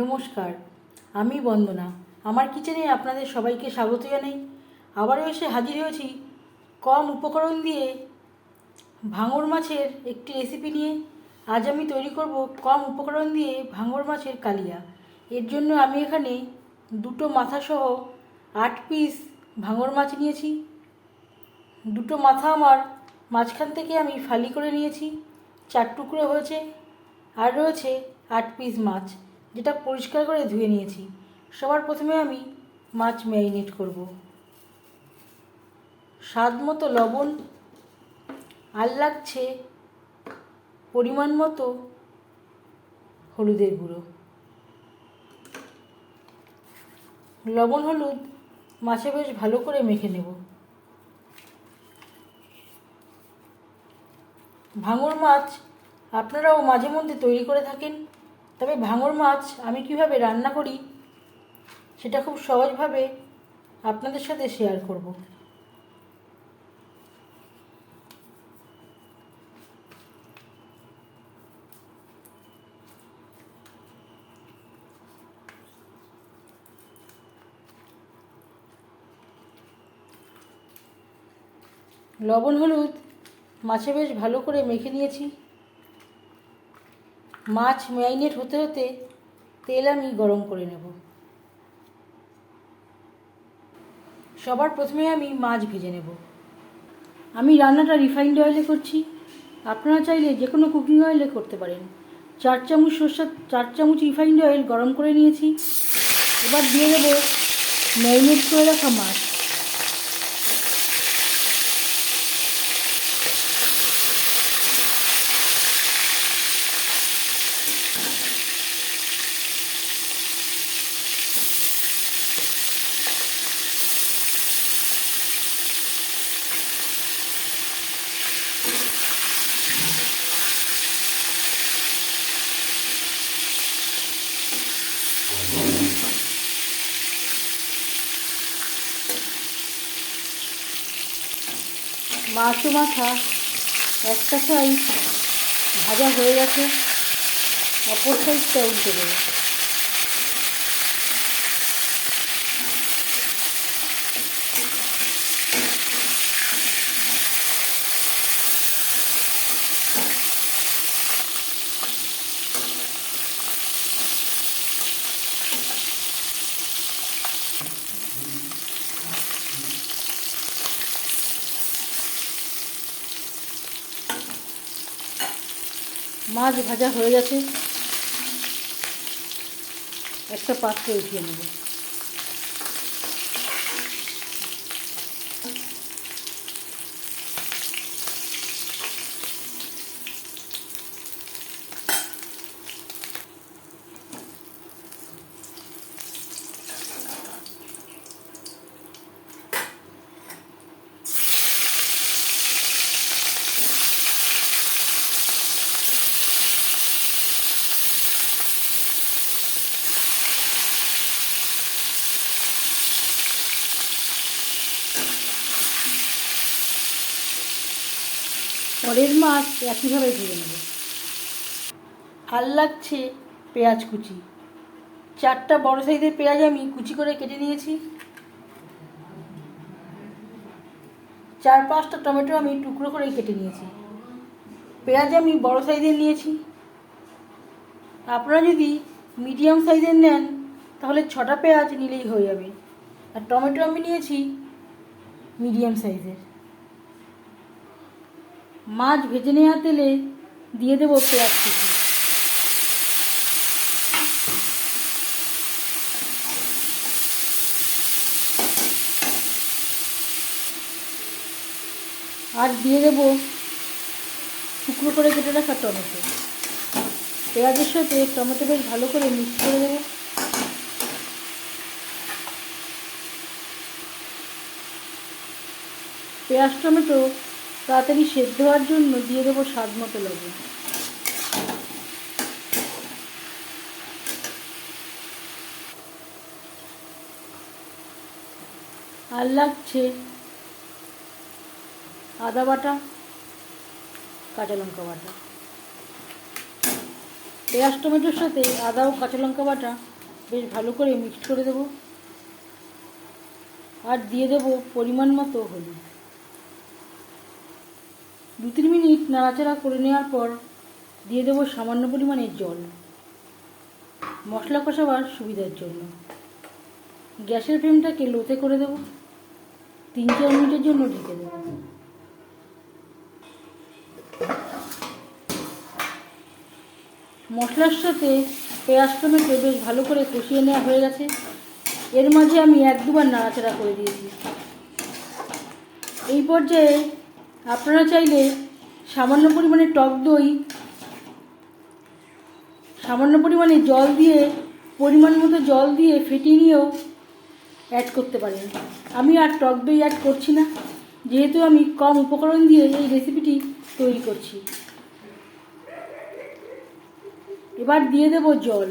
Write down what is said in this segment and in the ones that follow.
নমস্কার, আমি বন্দনা। আমার কিচেনে আপনাদের সবাইকে স্বাগত জানাই। আবারও এসে হাজির হয়েছি কম উপকরণ দিয়ে ভাঙর মাছের একটি রেসিপি নিয়ে। আজ আমি তৈরি করব কম উপকরণ দিয়ে ভাঙর মাছের কালিয়া। এর জন্য আমি এখানে দুটো মাথাসহ আট পিস ভাঙর মাছ নিয়েছি। দুটো মাথা আমার মাঝখান থেকে আমি ফালি করে নিয়েছি। চার টুকরো হয়েছে। আর রয়েছে আট পিস মাছ। যেটা পরিষ্কার করে ধুয়ে নিয়েছি। সবার প্রথমে আমি মাছ ম্যারিনেট করব। স্বাদ মতো লবণ আর লাগছে পরিমাণ মতো হলুদের গুঁড়ো। লবণ হলুদ মাছে বেশ ভালো করে মেখে নেব। ভাঙর মাছ আপনারাও মাঝে মধ্যে তৈরি করে থাকেন। তবে ভাঙর মাছ আমি কীভাবে রান্না করি সেটা খুব সহজভাবে আপনাদের সাথে শেয়ার করব। লবণ হলুদ মাছে বেশ ভালো করে মেখে নিয়েছি। মাছ ম্যারিনেট হতে হতে তেল আমি গরম করে নেব। সবার প্রথমে আমি মাছ ভেজে নেব। আমি রান্নাটা রিফাইন্ড অয়েলে করছি। আপনারা চাইলে যে কোনো কুকিং অয়েলে করতে পারেন। চার চামচ সর্ষের চার চামচ রিফাইন্ড অয়েল গরম করে নিয়েছি। এবার দিয়ে দেবো ম্যারিনেট করে রাখা মাছ। মাছ মাথা একটা সাইড ভাজা হয়ে গেছে অপর সাইডটা উল্টে দেবো। মাছ ভাজা হয়ে গেছে। একটা পাত্রে উঠিয়ে নেব। পরের মাছ একইভাবে ভেজে নেব। আর লাগছে পেঁয়াজ কুচি। চারটা বড় সাইজের পেঁয়াজ আমি কুচি করে কেটে নিয়েছি। চার পাঁচটা টমেটো আমি টুকরো করে কেটে নিয়েছি। পেঁয়াজ আমি বড় সাইজের নিয়েছি। আপনারা যদি মিডিয়াম সাইজের নেন, তাহলে ছটা পেঁয়াজ নিলেই হয়ে যাবে। আর টমেটো আমি নিয়েছি মিডিয়াম সাইজের। মাছ ভেজে নেওয়া তেলে দিয়ে দেবো পেঁয়াজ কুচি। আর দিয়ে দেবো টুকরো করে কেটে রাখা টমেটো। পেঁয়াজের সাথে টমেটো বেশ ভালো করে মিক্স করে দেবো। পেঁয়াজ টমেটো তাড়াতাড়ি সেদ্ধ হওয়ার জন্য দিয়ে দেবো স্বাদ মতো লবণ। আর লাগছে আদা বাটা, কাঁচা লঙ্কা বাটা। পেঁয়াজ, টমেটোর সাথে আদা ও কাঁচা লঙ্কা বাটা বেশ ভালো করে মিক্সড করে দেবো। আর দিয়ে দেবো পরিমাণ মতো হলুদ। দু তিন মিনিট নাড়াচাড়া করে নেওয়ার পর দিয়ে দেবো সামান্য পরিমাণে জল। মশলা কষাবার সুবিধার জন্য। গ্যাসের ফ্লেমটাকে লোতে করে দেবো। তিন চার মিনিটের জন্য ঢেকে দেবো। মশলার সাথে পেঁয়াজ টমেটো বেশ ভালো করে কষিয়ে নেওয়া হয়ে গেছে। এর মাঝে আমি এক দুবার নাড়াচাড়া করে দিয়েছি। এই পর্যায়ে আপনারা চাইলে সামান্য পরিমাণে টক দই, সামান্য পরিমাণে জল দিয়ে, পরিমাণ মতো জল দিয়ে ফেটিয়ে নিয়েও অ্যাড করতে পারেন। আমি আর টক দই অ্যাড করছি না, যেহেতু আমি কম উপকরণ দিয়ে এই রেসিপিটি তৈরি করছি। এবার দিয়ে দেব জল।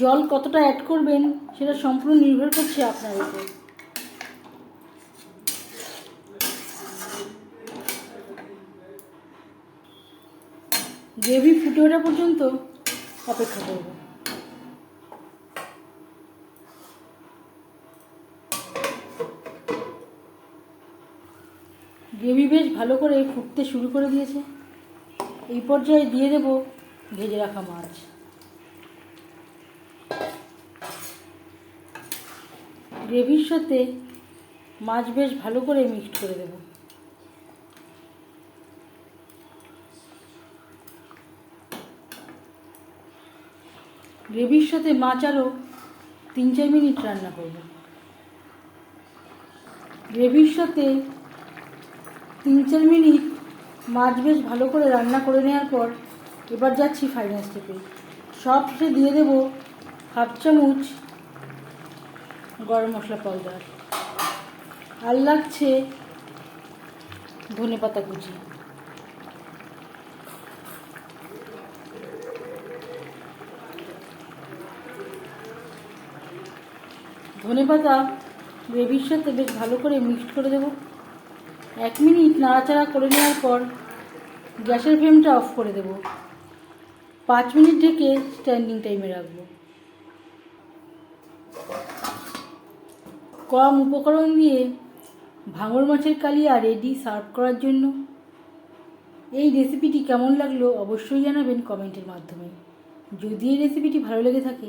জল কতটা অ্যাড করবেন, সেটা সম্পূর্ণ নির্ভর করছে আপনার উপর। গ্রেভি ফুটে ওঠা পর্যন্ত অপেক্ষা করব। গ্রেভি বেশ ভালো করে ফুটতে শুরু করে দিয়েছে। এই পর্যায়ে দিয়ে দেব ভেজে রাখা মাছ। গ্রেভির সাথে মাছ বেশ ভালো করে মিক্সড করে দেবো। গ্রেভির সাথে মাছ আরও তিন চার মিনিট রান্না করব। গ্রেভির সাথে তিন চার মিনিট মাছ বেশ ভালো করে রান্না করে নেওয়ার পর এবার যাচ্ছি ফাইনাল স্টেপে সব শেষে দিয়ে দেবো হাফ চামচ গরম মশলা পাউডার আর লাগছে ধনে পাতা কুচি। ধনে পাতা গ্রেভির সাথে বেশ ভালো করে মিক্সড করে দেবো। এক মিনিট নাড়াচাড়া করে নেওয়ার পর গ্যাসের ফ্লেমটা অফ করে দেবো। পাঁচ মিনিট ঢেকে স্ট্যান্ডিং টাইমে রাখব। কম উপকরণ দিয়ে ভাঙর মাছের কালিয়া রেডি সার্ভ করার জন্য। এই রেসিপিটি কেমন লাগল অবশ্যই জানাবেন কমেন্টের মাধ্যমে। যদি এই রেসিপিটি ভালো লেগে থাকে